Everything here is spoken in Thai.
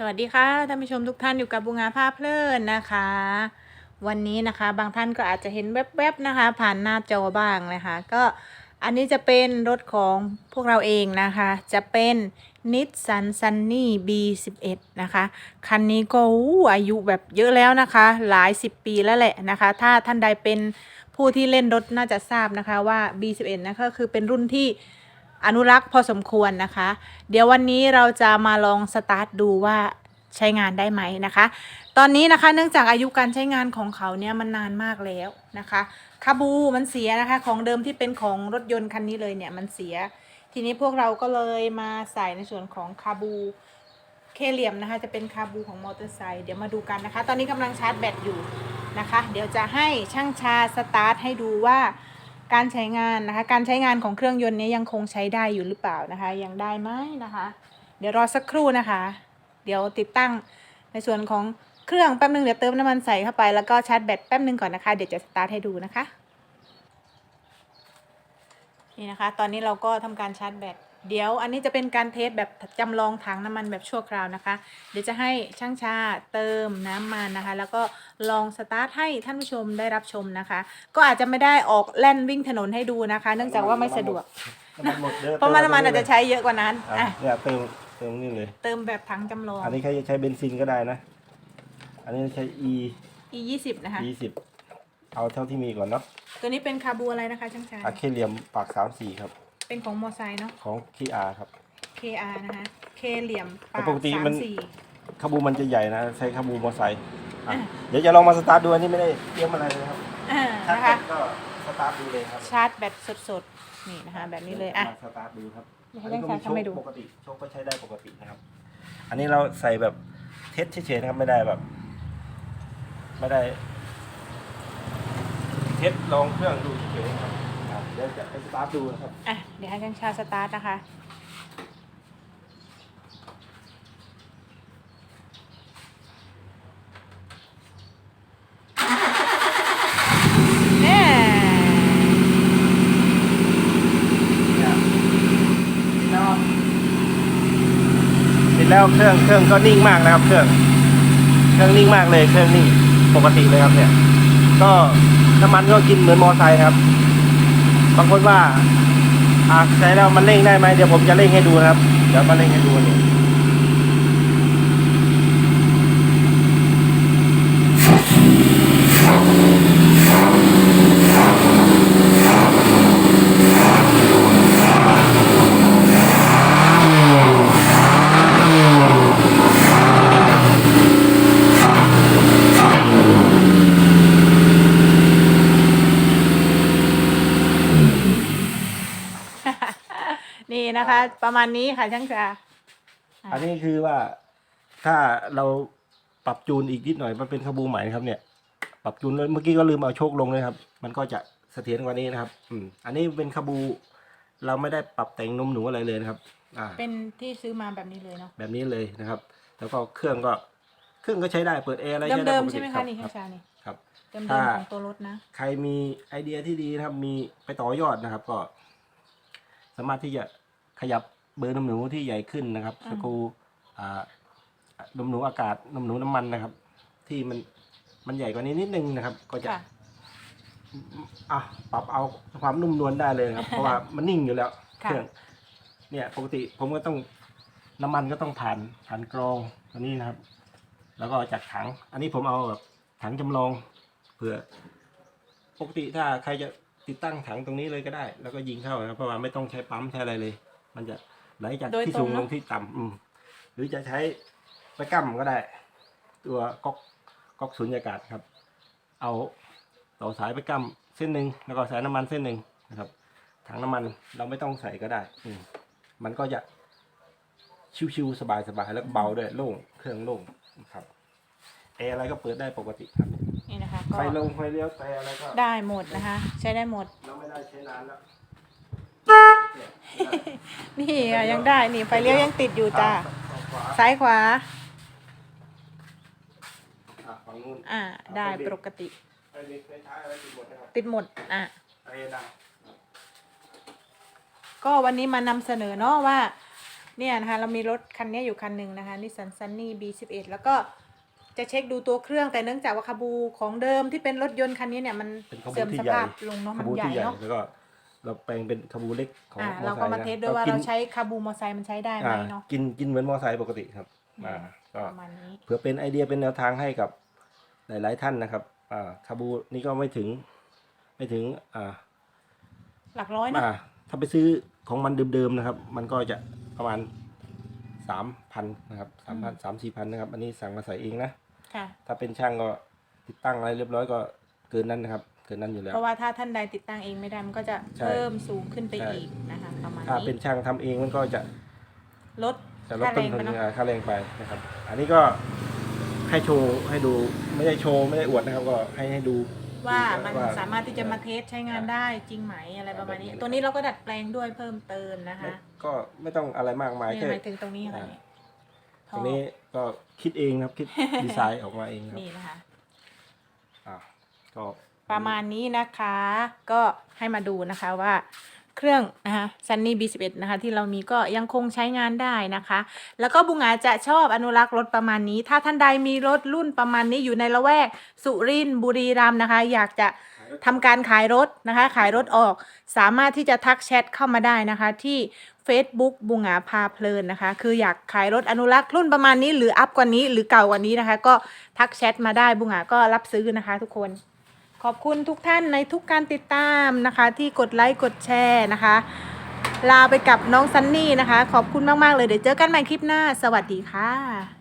สวัสดีค่ะท่านผู้ชมทุกท่านอยู่กับบุงาภาพเพลินนะคะ วันนี้นะคะ บางท่านก็อาจจะเห็นแวบๆนะคะ ผ่านหน้าจอบ้างนะคะ ก็อันนี้จะเป็นรถของพวกเราเองนะคะ จะเป็นนิสสันซันนี่ B11 นะคะ คันนี้ก็อู้อายุแบบเยอะแล้วนะคะ หลาย 10 ปีแล้วแหละนะคะ ถ้าท่านใดเป็นผู้ที่เล่นรถน่าจะทราบนะคะว่า B11 นะคะคือเป็นรุ่นที่ อนุรักษ์พอสมควรนะคะ เดี๋ยววันนี้เราจะมาลองสตาร์ทดูว่าใช้งานได้ไหมนะคะ ตอนนี้นะคะเนื่องจากอายุการใช้งานของเขาเนี่ยมันนานมากแล้วนะคะคาบูมันเสียนะคะ ของเดิมที่เป็นของรถยนต์คันนี้เลยเนี่ยมันเสีย ทีนี้พวกเราก็เลยมาใส่ในส่วนของคาบูเคเหลี่ยมนะคะ จะเป็นคาบูของมอเตอร์ไซค์เดี๋ยวมาดูกันนะคะ ตอนนี้กำลังชาร์จแบตอยู่นะคะ เดี๋ยวจะให้ช่างชาสตาร์ทให้ดูว่า การใช้งานนะคะ การใช้งานของเครื่องยนต์นี้ยังคงใช้ได้อยู่หรือเปล่านะคะ ยังได้ไหมนะคะ เดี๋ยวรอสักครู่นะคะ เดี๋ยวติดตั้งในส่วนของเครื่องแป๊บนึงเดี๋ยวเติมน้ำมันใส่เข้าไปแล้วก็ชาร์จแบตแป๊บนึงก่อนนะคะ เดี๋ยวจะสตาร์ทให้ดูนะคะ นี่นะคะ ตอนนี้เราก็ทำการชาร์จแบต เดี๋ยวอันนี้จะเป็นการเทสแบบจำลองถังน้ำมันแบบชั่วคราวนะคะ เดี๋ยวจะให้ช่างชาเติมน้ำมันนะคะ แล้วก็ลองสตาร์ทให้ท่านผู้ชมได้รับชมนะคะ ก็อาจจะไม่ได้ออกแล่นวิ่งถนนให้ดูนะคะ เนื่องจากว่าไม่สะดวก น้ำมันหมดดี๋ยวเพราะมันน้ำมันอาจจะใช้เยอะกว่านั้นอะอะเนี่ยเติมเติมนี่เลย เติมแบบถังจำลอง อันนี้ใครจะใช้เบนซินก็ได้นะ อันนี้ใช้ e e ยี่สิบนะคะ e สิบเอาเท่าที่มีก่อนเนาะตัวนี้เป็นคาบูอะไรนะคะช่างชายอะเคเลียมปากสามสี่ครับ เป็นของมอไซค์เนาะ ของคีอาครับ KR นะคะ K เหลี่ยมปากปกติสามมันสี่คาบูมันจะใหญ่นะใช้คาบูมอไซค์อะอะเดี๋ยวจะลองมาสตาร์ทดูอันนี้ไม่ได้เตรียมอะไรเลยครับอ่าชาร์จนะคะแบตก็สตาร์ทดูเลยครับชาร์จแบตสดๆ นี่นะคะ แบบนี้เลยอะ มาสตาร์ทดูครับเดี๋ยวอัให้นนี้ก็ช่างมีชายโชทำให้ดู คปกติโชคก็ใช้ได้ปกตินะครับ อันนี้เราใส่แบบเทสเฉยๆนะครับไม่ได้แบบ ไม่ได้ เทสลองเครื่องดูเฉยๆครับอะเดี๋ยวจะไปสตาร์ทดูนะครับอะเดี๋ยวให้ช่างชาสตาร์ทนะคะแน่ติดแล้วเครื่องเครื่องก็นิ่งมากนะครับ เครื่อง เครื่องนิ่งมากเลย เครื่องนิ่งปกติเลยครับเนี่ย ก็น้ำมันก็กินเหมือนมอไซค์ครับ บางคนว่าอาใช้แล้วมันเร่งได้ไหมเดี๋ยวผมจะเร่งให้ดูนะครับ เดี๋ยวมาเร่งให้ดูนี่ นี่นะคะ ประมาณนี้ค่ะช่างชาอันนี้คือว่าถ้าเราปรับจูนอีกนิดหน่อยมันเป็นขบูใหม่นะครับ เนี่ย ปรับจูนแล้วเมื่อกี้ก็ลืมเอาโชคลงเลยครับ มันก็จะเสถียรกว่านี้นะครับ อืม อันนี้เป็นขบู เราไม่ได้ปรับแต่งนมหนูอะไรเลยนะครับ อ่า เป็นที่ซื้อมาแบบนี้เลยเนาะแบบนี้เลยนะครับ แล้วก็เครื่องก็เครื่องก็ใช้ได้เปิดแอร์อะไรใช้ได้เดิมปๆกใช่ติไหมครัคะบนี่คช่ารับงชานี่ครับเดิมถ้าๆของตัวรถนะ ใครมีไอเดียที่ดีนะครับ มีไปต่อยอดนะครับ ก็ สามารถที่จะขยับเบอร์นมหนูที่ใหญ่ขึ้นนะครับอืมสกรูอ่านมหนูอากาศนมหนูน้ำมันนะครับ ที่มันมันใหญ่กว่านี้นิดนึงนะครับ ก็จะค่ะอะปรับเอาความนุ่มนวลได้เลยครับ เพราะว่ามันนิ่งอยู่แล้วเคค่ะ รื่องเนี่ยปกติผมก็ต้องน้ำมันก็ต้องผ่านผ่านกรองตัวนี้นะครับ แล้วก็จากถัง อันนี้ผมเอาแบบถังจำลองเผื่อ ปกติถ้าใครจะ ติดตั้งถังตรงนี้เลยก็ได้ แล้วก็ยิงเข้านะครับเพราะว่าไม่ต้องใช้ปั๊มใช้อะไรเลย มันจะไหลจากโดยที่ตรงสูงเนลอะงที่ต่ำอืมหรือจะใช้ไปกั้มก็ได้ ตัวก๊อกก๊อกสุญญากาศครับ เอาต่อสายไปกั้มเส้นหนึ่งแล้วก็สายน้ำมันเส้นหนึ่งนะครับถังน้ำมันเราไม่ต้องใส่ก็ได้อืมมันก็จะชิวๆสบายๆแล้วก็เบาด้วยโล่งเครื่องโล่งครับแอร์อะไรก็เปิดได้ปกติครับ นี่นะคะไฟก็ลงไฟเลี้ยวแต่อะไรก็ได้หมดนะคะ ใช้ได้หมด เราไม่ได้ใช้นานแล้วเนี่ยนี่อะยังได้นี่ไฟเลี้ยวยังติดอยู่จ้าขวาซ้ายขวา อะฝั่งนู้นอ่าได้ปกติไฟเลี้ยวไฟท้ายอะไรติดหมดนะครับติดหมดอะไฟดังก็วันนี้มานำเสนอเนาะว่า เนี่ยนะคะ เรามีรถคันนี้อยู่คันหนึ่งนะคะนิสสันซันนี่ B11 แล้วก็ จะเช็คดูตัวเครื่องแต่เนื่องจากว่าคาบูของเดิมที่เป็นรถยนต์คันนี้เนี่ยมันเป็นขบูเสื่อมที่สใหญ่ภาพลงเนาะขมันบูใหญ่ที่ใหญ่เนาะแล้วก็เราแปลงเป็นขบูเล็กของอ่าอเราไซก็ค์มานะเทสด้วยว่ากินเราใช้คาบูมอเตอร์ไซค์มันใช้ได้ไหมอ่าเนาะกินกินเหมือนมอไซค์ปกติครับอืมอ่าก็ ประมาณนี้เพื่อเป็นไอเดียเป็นแนวทางให้กับหลาย ๆ ท่านนะครับ อ่าคาบูนี่ก็ไม่ถึง ไม่ถึง อ่าหลักร้อยเนาะอ่าถ้าไปซื้อของมันเดิม ๆ นะครับ มันก็จะประมาณสามพันนะครับสามพันสามสี่พันนะครับ อันนี้สั่งมาใส่เองนะ ค่ะ ถ้าเป็นช่างก็ติดตั้งอะไรเรียบร้อยก็เกินนั้นนะครับ เกินนั้นอยู่แล้ว เพราะว่าถ้าท่านใดติดตั้งเองไม่ได้มันก็จะใช่เพิ่มสูงขึ้นไปใช่ อีกนะคะประมาณถ้านี้เป็นช่างทำเองมันก็จะลดจะลดค่าต้แรนงทุไปนเนาะอ่าค่าแรงไปนะครับ อันนี้ก็ให้โชว์ให้ดูไม่ได้โชว์ไม่ได้อวดนะครับ ก็ให้ให้ดู ว่ามันว่าสามารถที่จะมาเทสใช้งานได้จริงไหมอะไรประมาณนี้ตัวนี้เราก็ดัดแปลงด้วยเพิ่มเติมนะคะก็ไม่ต้องอะไรมากมายนี่แค่หมายถึงตรงนี้ค่ะอ่านี่ ตรงนี้ก็คิดเองครับคิดดีไซน์ออกมาเองครับนี่นะคะอ่าก็ประมาณนี้นะคะ ก็ให้มาดูนะคะว่าเครื่องนะคะ Sunny B11 นะคะ ที่เรามีก็ยังคงใช้งานได้นะคะ แล้วก็บุงอาจะชอบอนุรักษ์รถประมาณนี้ ถ้าท่านใดมีรถรุ่นประมาณนี้อยู่ในละแวก สุรินทร์บุรีรัมย์นะคะ อยากจะทำการขายรถนะคะ ขายรถออกสามารถที่จะทักแชทเข้ามาได้นะคะที่ Facebook บุงาพาเพลินนะคะ คืออยากขายรถอนุรักษ์รุ่นประมาณนี้ หรืออัพกว่านี้หรือเก่ากว่านี้นะคะ ก็ทักแชทมาได้บุงาก็รับซื้อนะคะ ทุกคน ขอบคุณทุกท่านในทุกการติดตามนะคะ ที่กดไลค์กดแชร์นะคะ ลาไปกับน้องซันนี่นะคะ ขอบคุณมาก ๆ เลยเดี๋ยวเจอกันใหม่คลิปหน้า สวัสดีค่ะ